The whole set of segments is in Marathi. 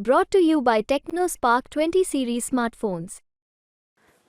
Brought to you by TechnoSpark 20 series smartphones.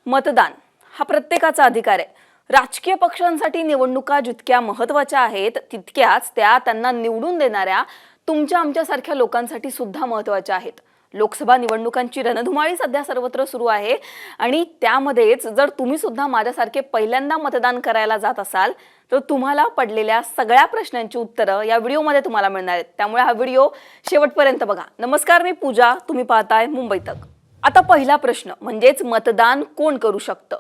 मतदान. हा प्रत्येकाचा अधिकार आहे. राजकीय पक्षांसाठी निवडणुका जितक्या महत्त्वाच्या आहेत तितक्याच त्या त्यांना निवडून देणाऱ्या तुमच्या आमच्यासारख्या लोकांसाठी सुद्धा महत्त्वाच्या आहेत. लोकसभा निवडणुकांची रणधुमाळी सध्या सर्वत्र सुरू आहे. आणि त्यामध्येच जर तुम्ही सुद्धा माझ्यासारखे पहिल्यांदा मतदान करायला जात असाल तर तुम्हाला पडलेल्या सगळ्या प्रश्नांची उत्तरं या व्हिडिओमध्ये तुम्हाला मिळणार आहेत. त्यामुळे हा व्हिडिओ शेवटपर्यंत बघा. नमस्कार मी पूजा. तुम्ही पाहताय मुंबई तक. आता पहिला प्रश्न म्हणजेच मतदान कोण करू शकतं?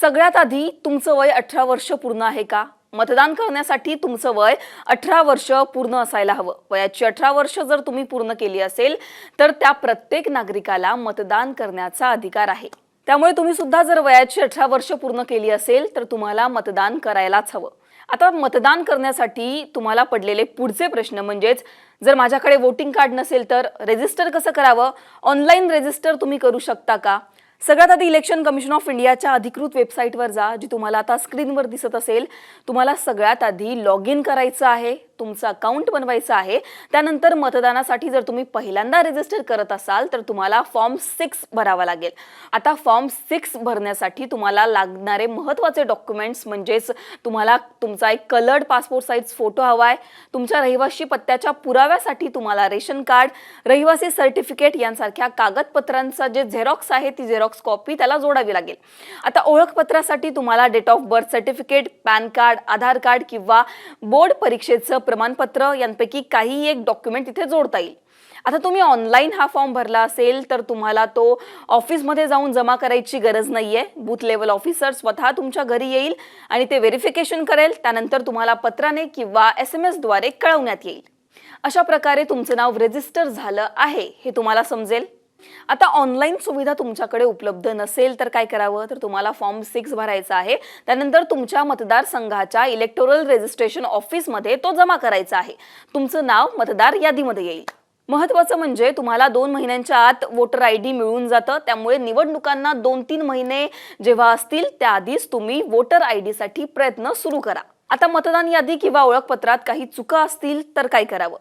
सगळ्यात आधी तुमचं वय अठरा वर्ष पूर्ण आहे का? मतदान करण्यासाठी तुमचं वय अठरा वर्ष पूर्ण असायला हवं. वयाची अठरा वर्ष जर तुम्ही पूर्ण केली असेल तर त्या प्रत्येक नागरिकाला मतदान करण्याचा अधिकार आहे. त्यामुळे तुम्ही सुद्धा जर वयाची अठरा वर्ष पूर्ण केली असेल तर तुम्हाला मतदान करायलाच हवं. आता मतदान करण्यासाठी तुम्हाला पडलेले पुढचे प्रश्न म्हणजेच जर माझ्याकडे वोटिंग कार्ड नसेल तर रेजिस्टर कसं करावं? ऑनलाईन रेजिस्टर तुम्ही करू शकता का? सगळ्यात आधी इलेक्शन कमिशन ऑफ इंडियाच्या अधिकृत वेबसाईटवर जा जी तुम्हाला आता स्क्रीनवर दिसत असेल. तुम्हाला सगळ्यात आधी लॉग इन करायचं आहे तुमचं अकाउंट बनवायचं आहे. त्यानंतर मतदानासाठी जर तुम्ही पहिल्यांदा रजिस्टर करत असाल तर तुम्हाला फॉर्म सिक्स भरावा लागेल. आता फॉर्म सिक्स भरण्यासाठी तुम्हाला लागणारे महत्त्वाचे डॉक्युमेंट्स म्हणजेच तुम्हाला तुमचा एक कलर्ड पासपोर्ट साईज फोटो हवा आहे तुमच्या रहिवासी पत्त्याच्या पुराव्यासाठी तुम्हाला रेशन कार्ड रहिवासी सर्टिफिकेट यांसारख्या कागदपत्रांचा जे झेरॉक्स आहे ती झेरॉक्स कॉपी त्याला जोडावी लागेल. आता ओळखपत्रासाठी तुम्हाला date of birth certificate PAN card Aadhaar card किंवा बोर्ड परीक्षेचं प्रमाणपत्र यांपैकी काही एक डॉक्युमेंट तिथे जोडता येईल. आता तुम्ही ऑनलाईन हा फॉर्म भरला असेल तर तुम्हाला तो ऑफिसमध्ये जाऊन जमा करायची गरज नाहीये. बूथ लेवल ऑफिसर स्वतः तुमच्या घरी येईल आणि ते व्हेरिफिकेशन करेल. त्यानंतर तुम्हाला पत्राने किंवा एस एम एसद्वारे कळवण्यात येईल. अशा प्रकारे तुमचं नाव रजिस्टर झालं आहे. हे तुम्हाला समजेल. आता ऑनलाईन सुविधा तुमच्याकडे उपलब्ध नसेल तर काय करावं? तर तुम्हाला फॉर्म सिक्स भरायचा आहे. त्यानंतर तुमच्या मतदारसंघाच्या इलेक्टोरल रजिस्ट्रेशन ऑफिसमध्ये तो जमा करायचा आहे. तुमचं नाव मतदार यादीमध्ये येईल. महत्वाचं म्हणजे तुम्हाला दोन महिन्यांच्या आत वोटर आय डी मिळून जातं. त्यामुळे निवडणुकांना दोन तीन महिने जेव्हा असतील त्याआधीच तुम्ही वोटर आय डीसाठी प्रयत्न सुरू करा. आता मतदान यादी किंवा ओळखपत्रात काही चुका असतील तर काय करावं?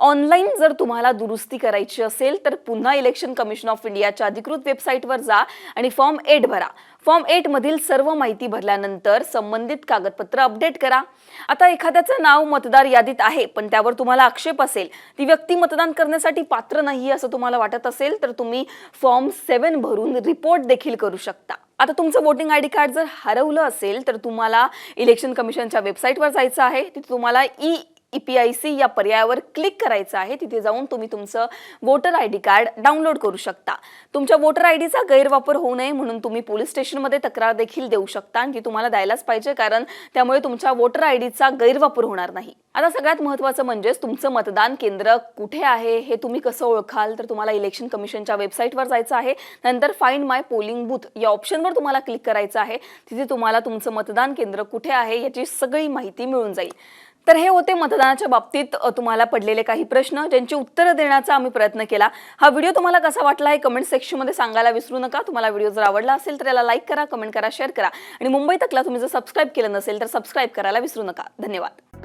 ऑनलाईन जर तुम्हाला दुरुस्ती करायची असेल तर पुन्हा इलेक्शन कमिशन ऑफ इंडियाच्या अधिकृत वेबसाईटवर जा आणि फॉर्म एट भरा. फॉर्म एट मधील सर्व माहिती भरल्यानंतर संबंधित कागदपत्र अपडेट करा. आता एखाद्याचं नाव मतदार यादीत आहे पण त्यावर तुम्हाला आक्षेप असेल. ती व्यक्ती मतदान करण्यासाठी पात्र नाही असं तुम्हाला वाटत असेल तर तुम्ही फॉर्म सेवन भरून रिपोर्ट देखील करू शकता. आता तुमचं वोटिंग आय डी कार्ड जर हरवलं असेल तर तुम्हाला इलेक्शन कमिशनच्या वेबसाईटवर जायचं आहे. तिथे तुम्हाला E E P I C या पर्यायावर क्लिक करायचं आहे. तिथे जाऊन तुम्ही तुमचं voter I D card download करू शकता. तुमच्या वोटर आय डीचा गैरवापर होऊ नये म्हणून तुम्ही पोलीस स्टेशनमध्ये तक्रार देखील देऊ शकता आणि ती तुम्हाला द्यायलाच पाहिजे कारण त्यामुळे तुमच्या वोटर आय डीचा गैरवापर होणार नाही. आता सगळ्यात महत्त्वाचं म्हणजेच तुमचं मतदान केंद्र कुठे आहे हे तुम्ही कसं ओळखाल? तर तुम्हाला इलेक्शन कमिशनच्या वेबसाईटवर जायचं आहे. नंतर फाईंड माय पोलिंग बूथ या ऑप्शनवर तुम्हाला क्लिक करायचं आहे. तिथे तुम्हाला तुमचं मतदान केंद्र कुठे आहे याची सगळी माहिती मिळून जाईल. तर हे होते मतदानाच्या बाबतीत तुम्हाला पडलेले काही प्रश्न ज्यांची उत्तरं देण्याचा आम्ही प्रयत्न केला. हा व्हिडिओ तुम्हाला कसा वाटला हे कमेंट सेक्शनमध्ये सांगायला विसरू नका. तुम्हाला व्हिडिओ जर आवडला असेल तर याला लाईक करा कमेंट करा शेअर करा. आणि मुंबई तकला तुम्ही जर सबस्क्राईब केलं नसेल तर सबस्क्राईब करायला विसरू नका. धन्यवाद.